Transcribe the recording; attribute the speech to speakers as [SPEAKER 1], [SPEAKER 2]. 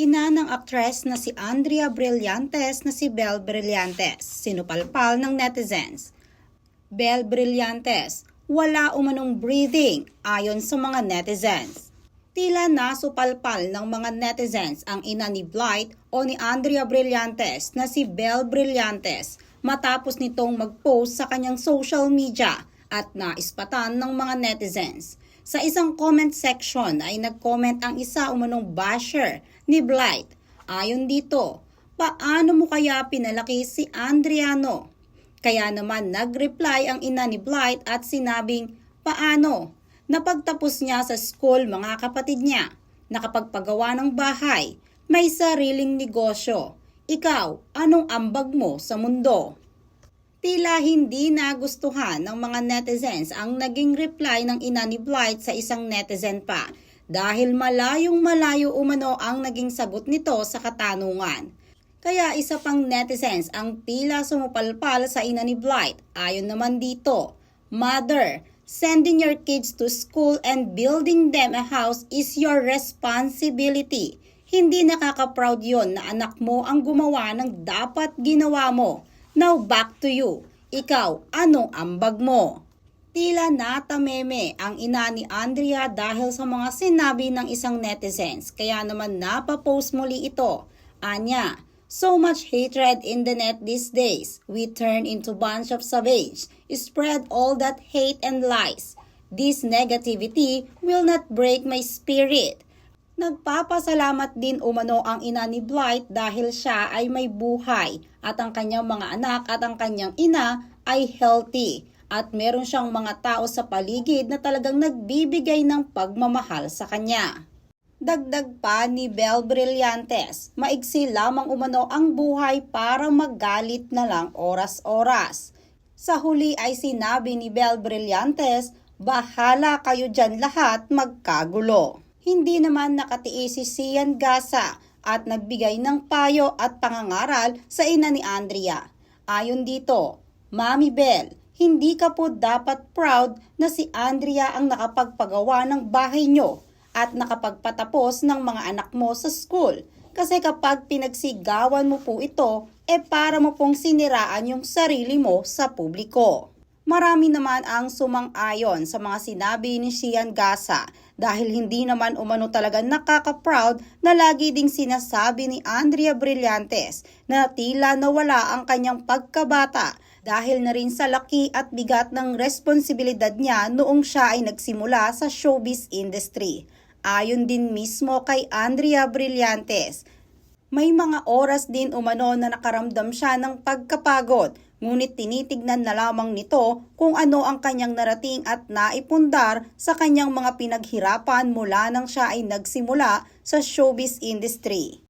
[SPEAKER 1] ina ng aktres na si Andrea Brillantes na si Belle Brillantes, sinupalpal ng netizens. Belle Brillantes, wala umanong breathing ayon sa mga netizens. Tila nasupalpal ng mga netizens ang ina ni Blight o ni Andrea Brillantes na si Belle Brillantes matapos nitong mag-post sa kanyang social media at naispatan ng mga netizens. Sa isang comment section ay nag-comment ang isa umanong basher ni Blight. Ayon dito, paano mo kaya pinalaki si Andriano? Kaya naman nag-reply ang ina ni Blight at sinabing, paano? Napagtapos niya sa school mga kapatid niya, nakapagpagawa ng bahay, may sariling negosyo. Ikaw, anong ambag mo sa mundo? Tila hindi nagustuhan ng mga netizens ang naging reply ng ina ni Blight sa isang netizen pa dahil malayong malayo umano ang naging sagot nito sa katanungan. Kaya isa pang netizens ang tila sumupalpal sa ina ni Blight. Ayon naman dito, Mother, sending your kids to school and building them a house is your responsibility. Hindi nakaka-proud yon na anak mo ang gumawa ng dapat ginawa mo. Now back to you. Ikaw, anong ambag mo? Tila natameme ang ina ni Andrea dahil sa mga sinabi ng isang netizens kaya naman napapost muli ito. Anya, so much hatred in the net these days. We turn into bunch of savage. Spread all that hate and lies. This negativity will not break my spirit. Nagpapasalamat din umano ang ina ni Blight dahil siya ay may buhay at ang kanyang mga anak at ang kanyang ina ay healthy at meron siyang mga tao sa paligid na talagang nagbibigay ng pagmamahal sa kanya. Dagdag pa ni Bel Brillantes, maigsi lamang umano ang buhay para magalit na lang oras-oras. Sa huli ay sinabi ni Bel Brillantes, bahala kayo dyan lahat magkagulo. Hindi naman nakatiis si Sian Gasa at nagbigay ng payo at pangangaral sa ina ni Andrea. Ayon dito, Mami Bell, hindi ka po dapat proud na si Andrea ang nakapagpagawa ng bahay nyo at nakapagpatapos ng mga anak mo sa school. Kasi kapag pinagsigawan mo po ito, e para mo pong siniraan yung sarili mo sa publiko. Marami naman ang sumang-ayon sa mga sinabi ni Sian Gasa dahil hindi naman umano talaga nakaka-proud na lagi ding sinasabi ni Andrea Brillantes na tila nawala ang kanyang pagkabata dahil na rin sa laki at bigat ng responsibilidad niya noong siya ay nagsimula sa showbiz industry. Ayon din mismo kay Andrea Brillantes, may mga oras din umano na nakaramdam siya ng pagkapagod, ngunit tinitignan na lamang nito kung ano ang kanyang narating at naipundar sa kanyang mga pinaghirapan mula nang siya ay nagsimula sa showbiz industry.